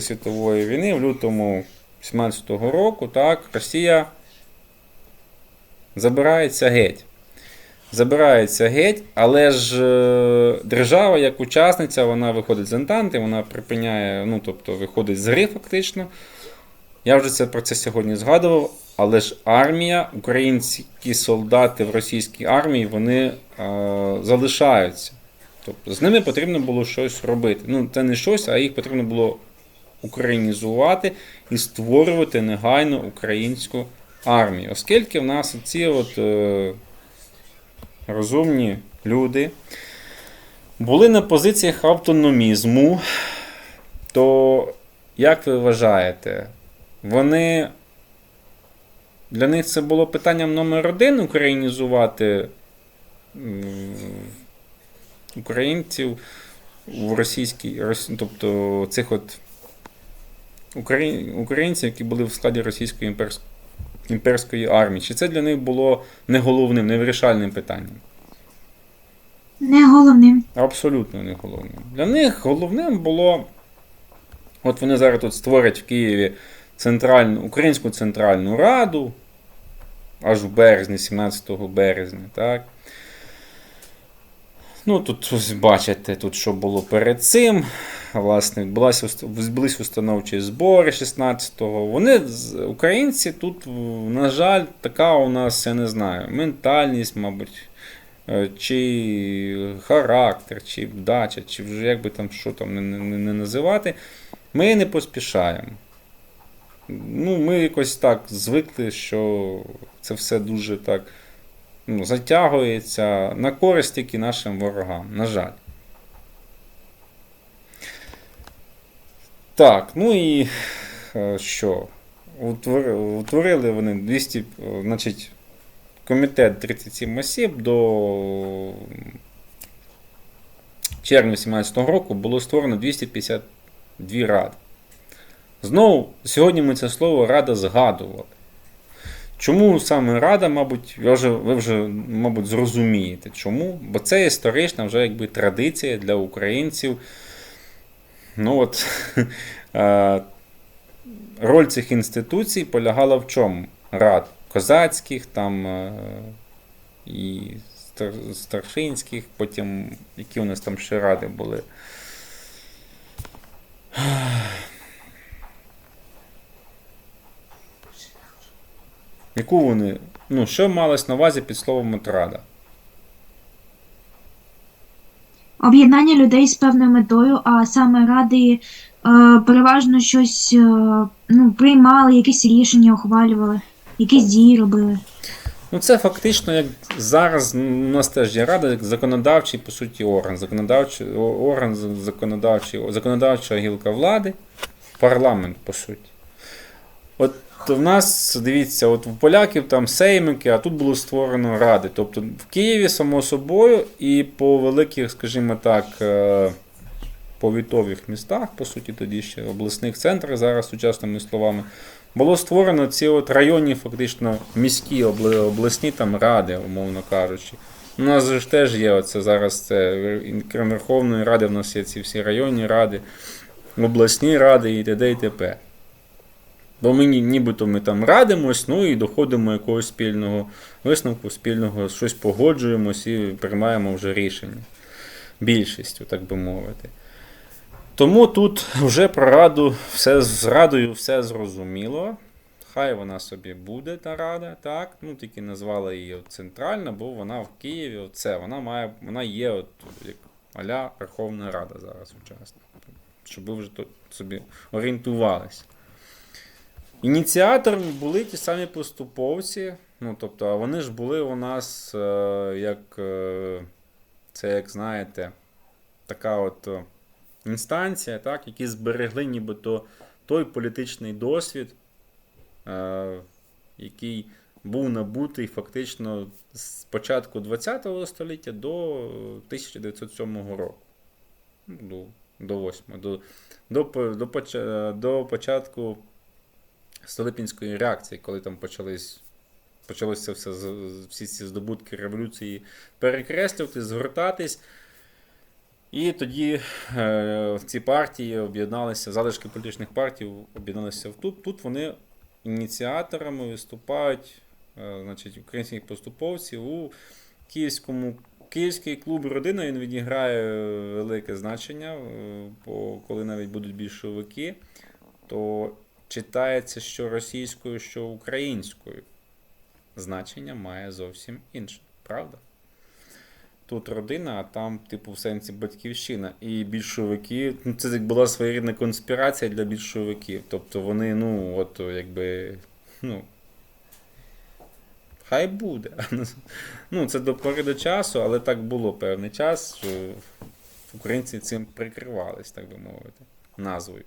світової війни в лютому 17-го року, так, Росія забирається геть. Забирається геть, але ж е, держава як учасниця, вона виходить з Антанти, вона припиняє, ну тобто виходить з гри фактично. Я вже це про це сьогодні згадував. Але ж армія, українські солдати в російській армії, вони е, залишаються. Тобто з ними потрібно було щось робити. Ну, це не щось, а їх потрібно було українізувати і створювати негайно українську армію. Оскільки в нас ці от е, розумні люди були на позиціях автономізму, то як ви вважаєте, вони. Для них це було питанням номер один українізувати українців в російській, рос- тобто цих от українців, які були в складі російської імперс- імперської армії. Чи це для них було не головним, не вирішальним питанням? Не головним. Абсолютно не головним. Для них головним було. От вони зараз тут створять в Києві центральну, Українську Центральну Раду, аж в березні, 17 березня, так. Ну, тут ось бачите, тут що було перед цим. Власне, відбулася, уст- відбулись установчі збори 16-го. Вони, українці, тут, на жаль, така у нас, я не знаю, ментальність, мабуть, е, чи характер, чи вдача, чи вже як би там що там не, не, не називати. Ми не поспішаємо. Ну, ми якось так звикли, що це все дуже так ну, затягується на користь тільки нашим ворогам, на жаль. Так, ну і е, що? Утворили вони 200, е, значить, комітет 37 осіб до червня 2017 року було створено 252 ради. Знову, сьогодні ми це слово рада згадували. Чому саме рада, мабуть, ви вже, ви вже, мабуть, зрозумієте. Чому? Бо це історична вже якби традиція для українців. Ну от, е, роль цих інституцій полягала в чому? Рад козацьких, там е, і старшинських, потім які у нас там ще ради були. Яку вони. Ну, що малось на увазі під словом от рада? Об'єднання людей з певною метою, а саме ради е, переважно щось е, ну, приймали, якісь рішення ухвалювали, якісь дії робили. Ну, це фактично, як зараз у нас теж є рада, як законодавчий, по суті, орган. Законодавчий орган законодавчий, законодавча гілка влади, парламент, по суті. В нас, дивіться, от в поляків там сеймики, а тут було створено ради. Тобто в Києві, само собою, і по великих, скажімо так, е, повітових містах, по суті, тоді ще обласних центрах, зараз сучасними словами, було створено ці от районні, фактично, міські обласні там ради, умовно кажучи. У нас ж теж є оце зараз це крім Верховної Ради, в нас є ці всі районні ради, обласні ради і т.д. і т.п. Бо ми нібито ми там радимось, ну і доходимо якогось спільного висновку, спільного, щось погоджуємось і приймаємо вже рішення. Більшістю, так би мовити. Тому тут вже про раду все з радою все зрозуміло. Хай вона собі буде, та рада, так. Ну, тільки назвала її центральна, бо вона в Києві. Оце, вона має, вона є от як аля Верховна Рада зараз учасна. Щоб ви вже тут собі орієнтувалися. Ініціаторами були ті самі поступовці. Ну, тобто, вони ж були у нас е, як. Е, це, як знаєте, така от е, інстанція, так, які зберегли нібито той політичний досвід, який був набутий фактично з початку ХХ століття до 1907 року. Ну, До, до 8, до, до, до, до початку Столипінської реакції, коли там почались. Почалося все, всі ці здобутки революції перекреслювати, згортатись. І тоді е, ці партії об'єдналися, залишки політичних партій об'єдналися в тут. Тут вони ініціаторами виступають е, значить, українських поступовців у Київському. Київський клуб родина він відіграє велике значення, е, бо коли навіть будуть більшовики, то читається що російською, що українською. Значення має зовсім інше, правда? Тут родина, а там, типу, в сенсі батьківщина. І більшовики, ну це була своєрідна конспірація для більшовиків. Тобто вони, ну, от якби. Ну, хай буде. Ну, це до пори до часу, але так було певний час, що українці цим прикривались, так би мовити, назвою.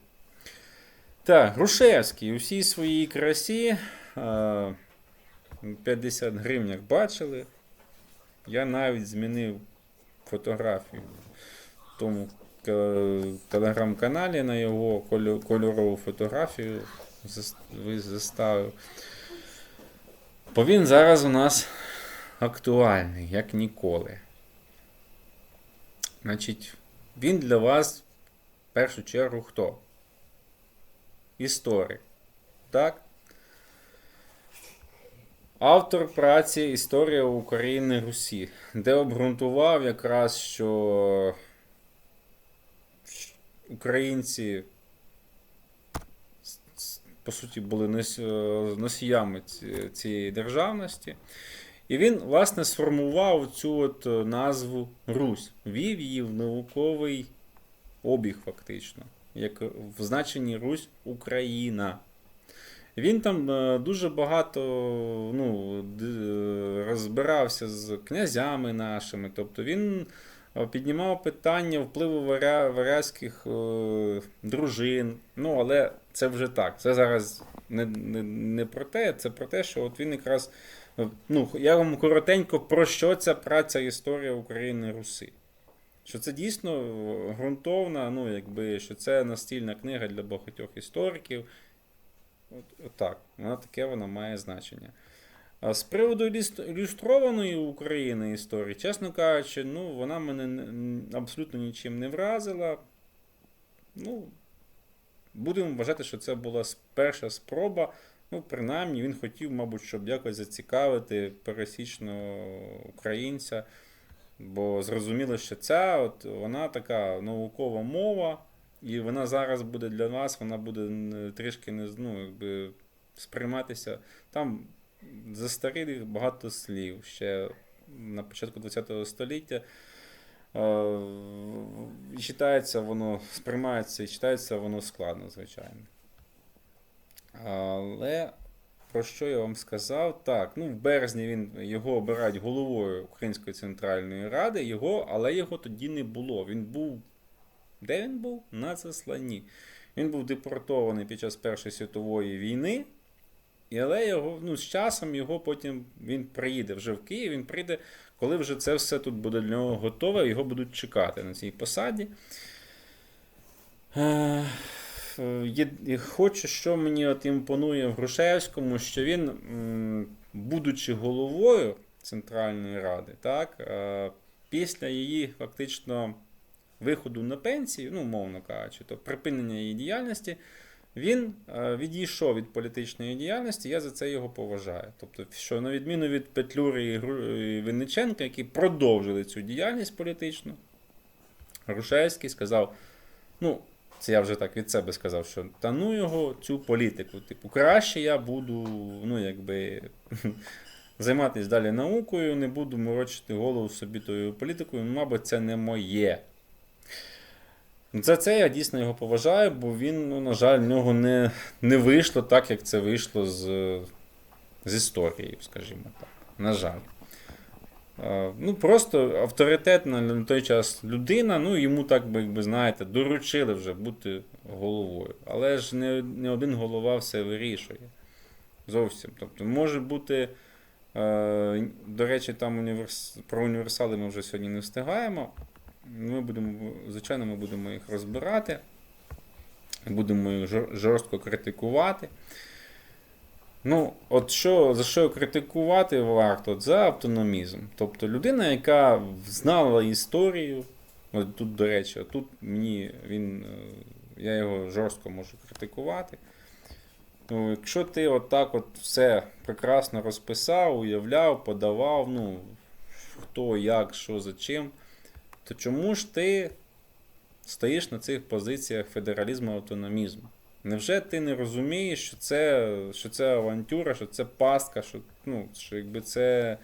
Так, Грушевський у всій своїй красі. е, 50 гривень, як бачили. Я навіть змінив фотографію в тому е, телеграм-каналі на його кольорову фотографію заставив. Бо він зараз у нас актуальний, як ніколи. Значить, він для вас в першу чергу хто? Історик. Так? Автор праці Історія України Русі, де обґрунтував якраз, що українці по суті були е, носіями цієї державності. І він, власне, сформував цю от е, назву Русь, ввів її в науковий обіг, фактично, як в значенні Русь Україна. Він там е, дуже багато ну, розбирався з князями нашими. Тобто він е, піднімав питання впливу варя, варязьких е, дружин. Ну, але це вже так. Це зараз не, не, не про те, це про те, що от він якраз. е, Ну, я вам коротенько про що ця праця історія України Руси. Що це дійсно ґрунтовна, ну, якби, що це настільна книга для багатьох істориків. От, от так, вона таке вона має значення. А з приводу ілюст- ілюстрованої України історії, чесно кажучи, ну, вона мене абсолютно нічим не вразила. Ну, будемо вважати, що це була перша спроба. Ну, принаймні, він хотів, мабуть, щоб якось зацікавити пересічного українця. Бо зрозуміло, що ця от, вона така наукова мова, і вона зараз буде для вас, вона буде трішки не ну, якби, сприйматися. Там застарілих багато слів ще на початку ХХ століття. І читається воно, сприймається і читається воно складно, звичайно. Але про що я вам сказав? Так, ну в березні він його обирають головою Української центральної ради, його, але його тоді не було. Він був. Де він був? На засланні. Він був депортований під час Першої світової війни. Але його, ну, з часом його потім він приїде вже в Київ, він прийде, коли вже це все тут буде для нього готове, його будуть чекати на цій посаді. Е, Хочу, що мені от імпонує в Грушевському, що він, будучи головою Центральної Ради, так, е, після її фактично виходу на пенсію, ну, мовно кажучи, то припинення її діяльності, він е, відійшов від політичної діяльності, я за це його поважаю. Тобто, що на відміну від Петлюри і Винниченка, які продовжили цю діяльність політичну, Грушевський сказав: ну, це я вже так від себе сказав, що та ну його цю політику. Типу, краще я буду, ну, якби. Займатися далі наукою, не буду морочити голову собі тою політикою, ну, мабуть, це не моє. За це я дійсно його поважаю, бо він, ну, на жаль, в нього не, не вийшло так, як це вийшло з, з історією, скажімо так. На жаль. Е, Ну, просто авторитетна на той час людина, ну йому так би, якби знаєте, доручили вже бути головою. Але ж не, не один голова все вирішує. Зовсім. Тобто може бути. е, До речі, там універс... про універсали ми вже сьогодні не встигаємо. Ми будемо, звичайно, ми будемо їх розбирати, будемо їх жорстко критикувати. Ну, от що, за що критикувати варто? За автономізм. Тобто людина, яка знала історію, От тут, до речі, тут мені він. е, Я його жорстко можу критикувати. Ну, якщо ти отак от все прекрасно розписав, уявляв, подавав, ну, хто, як, що, за чим, то чому ж ти стоїш на цих позиціях федералізму і автономізму? Невже ти не розумієш, що це, що це авантюра, що це пастка, що, ну, що якби це.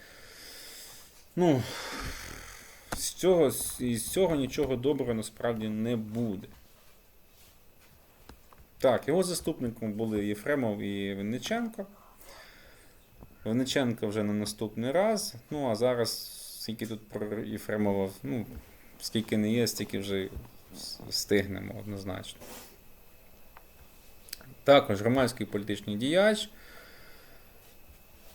Ну, з цього, із цього нічого доброго насправді не буде. Так, його заступником були Єфремов і Винниченко. Винниченко вже на наступний раз. Ну, а зараз, скільки тут про Єфремова, ну, скільки не є, стільки вже стигнемо однозначно. Також громадський політичний діяч,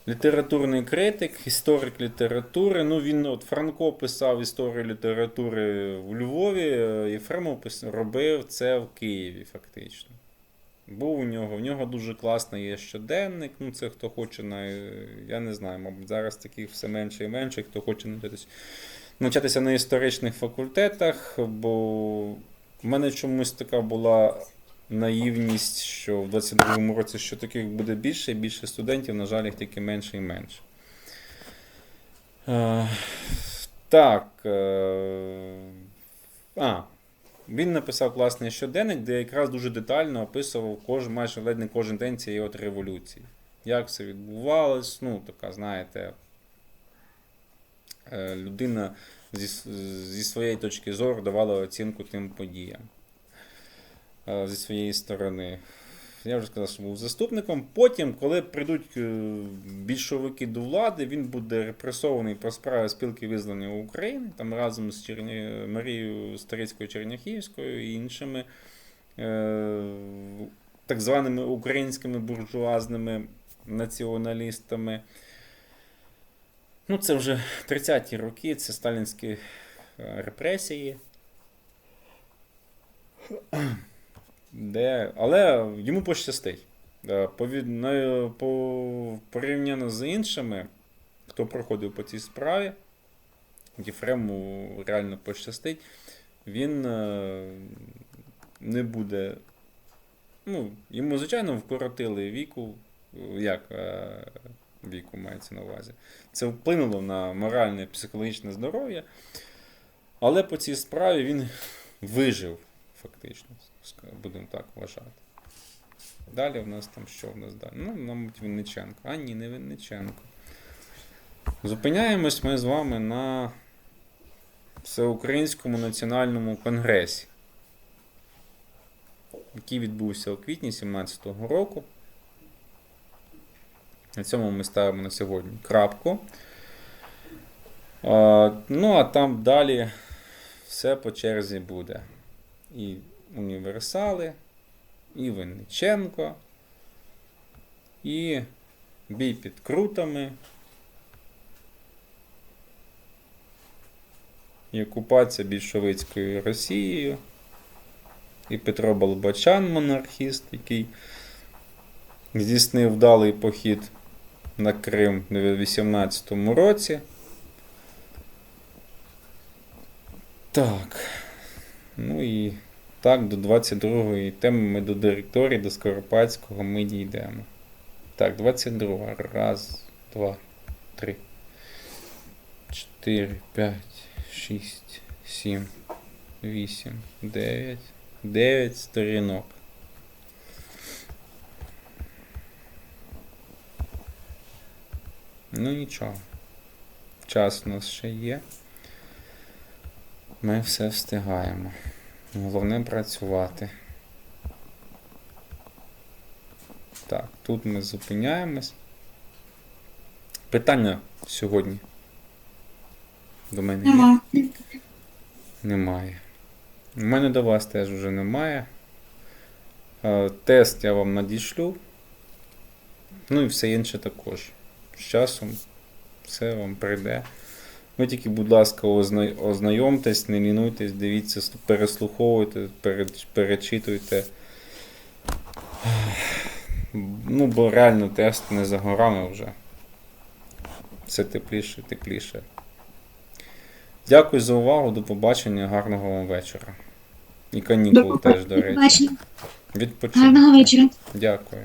літературний критик, історик літератури. Ну, він от Франко писав історію літератури у Львові, е, Єфремов робив це в Києві, фактично. Був у нього, в нього дуже класний є щоденник. Ну, це хто хоче на. Я не знаю, мабуть, зараз таких все менше і менше, хто хоче навчатися, навчатися на історичних факультетах, бо в мене чомусь така була наївність, що в 22-му році що таких буде більше і більше студентів, на жаль, їх тільки менше і менше. Е, так. Е, а, він написав класний щоденник, де якраз дуже детально описував кожен, майже ледь не кожен день цієї от революції. Як все відбувалось, ну, така, знаєте, е, людина зі, зі своєї точки зору давала оцінку тим подіям зі своєї сторони. Я вже сказав, що був заступником. Потім, коли прийдуть е, більшовики до влади, він буде репресований по справі спілки визволення України, там разом з Черня... Марією Старицькою Черняхівською і іншими е... так званими українськими буржуазними націоналістами. Ну, це вже 30-ті роки, це сталінські е, репресії. Де... Але йому пощастить. Е. Порівняно з іншими, хто проходив по цій справі, Єфрему реально пощастить, він е, не буде. Ну, йому, звичайно, вкоротили віку, як е, віку мається на увазі. Це вплинуло на моральне психологічне здоров'я. Але по цій справі він вижив, фактично, будемо так вважати. Далі в нас там що в нас далі? Ну, мабуть, Винниченко. А ні, не Винниченко. Зупиняємось ми з вами на Всеукраїнському національному конгресі, який відбувся у квітні 17-го року. На цьому ми ставимо на сьогодні крапку. Ну, а там далі все по черзі буде. І універсали, і Винниченко, і бій під крутами, і окупація більшовицькою Росією, і Петро Болбачан, монархіст, який здійснив вдалий похід на Крим в 18-му році. Так. Ну і так, до 22-ї теми ми до директорії, до Скоропадського ми дійдемо. Так, 22. Раз, два, три, чотири, п'ять, шість, сім, вісім, дев'ять. Дев'ять сторінок. Ну нічого. Час у нас ще є. Ми все встигаємо. Головне працювати. Так, тут ми зупиняємось. Питання сьогодні. До мене є? Нема. Немає. У мене до вас теж вже немає. Е, Тест я вам надішлю. Ну і все інше також. З часом все вам прийде. Ви тільки, будь ласка, ознайомтесь, не лінуйтесь, дивіться, переслуховуйте, перечитуйте. Ну, бо реально тест не за горами вже. Все тепліше, тепліше Дякую за увагу, до побачення, гарного вам вечора. І канікул теж, до речі. Відпочинку. Гарного вечора. Дякую.